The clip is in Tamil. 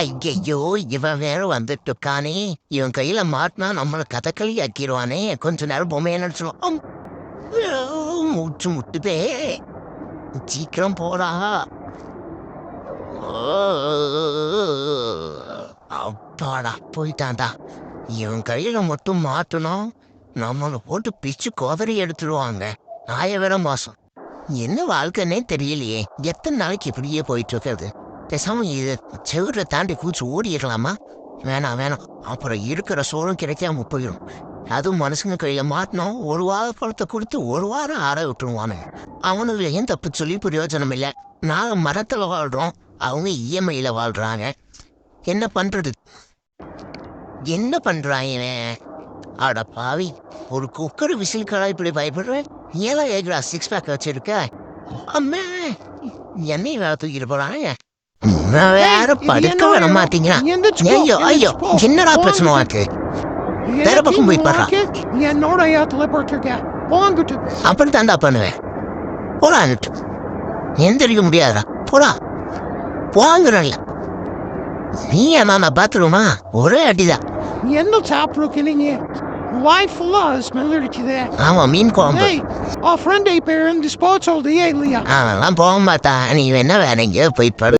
ஐயையோ இவன் வேற வந்துட்டு இருக்கானே. இவன் கையில மாட்டினா நம்மள கதக்களி ஆக்கிடுவானே கொஞ்ச நேரம் பொம்மையை நினைச்சிடும் மூச்சு முட்டுதே. சீக்கிரம் போடா. அப்பாடா போயிட்டான்டா. இவன் கையில மட்டும் மாட்டணும் நம்மளை போட்டு பிச்சு கோதறி எடுத்துடுவாங்க நாய வேற மாசம். என்ன வாழ்க்கைன்னே தெரியலையே. எத்தனை நாளைக்கு இப்படியே போயிட்டு இருக்கிறது? பேசாம இது செவுரை தாண்டி பூச்சி ஓடிடலாமா வேணாம் வேணாம் அப்புறம் இருக்கிற சோறும் கிடைக்காம போயிடும் அதுவும் மனுஷங்க கையில மாட்டினோம் ஒரு வார பழத்தை கொடுத்து ஒரு வாரம் ஆற விட்டுருவானுங்க அவனுக்கு ஏன் தப்பு சொல்லி பிரயோஜனம் இல்லை நாங்கள் மரத்தில் வாழ்கிறோம் அவங்க இஎம்ஐயில் வாழ்கிறாங்க என்ன பண்ணுறது என்ன பண்ணுறான் அட பாவி ஒரு குக்கர் விசிலுக்கெல்லாம் இப்படி பயப்படுறேன் ஏழை ஏகுடா சிக்ஸ் பேக் வச்சுருக்க அம்மே என்னையும் வேலை தூக்கிட்டு போறாங்க நான் வேற படுக்க இடம். மாட்டீங்களா ஐயோ ஐயோ. என்னடா. பிரச்சனை உனக்கு வேற பக்கம் போய் பாடுறா. என்னோட இடத்துல படுத்துருக்க போங்கிட்டு அப்படி தாண்டா பண்ணுவேன் போடான்ட்டு எந்திரிக்க முடியாதுடா போடா போங்கிறல்ல நீ என்ன பாத்ரூமா ஒரே அடிதான் என்ன சாப்பிட்ருக்கீங்க வாய் ஃபுல்லா ஸ்மெல் அடிக்குதே ஆமா மீன் குழம்பு ஆ ஃப்ரெண்ட் இப்போ இருந்து ஸ்போர்ட்ஸ் சொல்றியே இல்லையா அவன்லாம் போக மாட்டான் நீ வேணா வேற எங்கேயோ போய் படு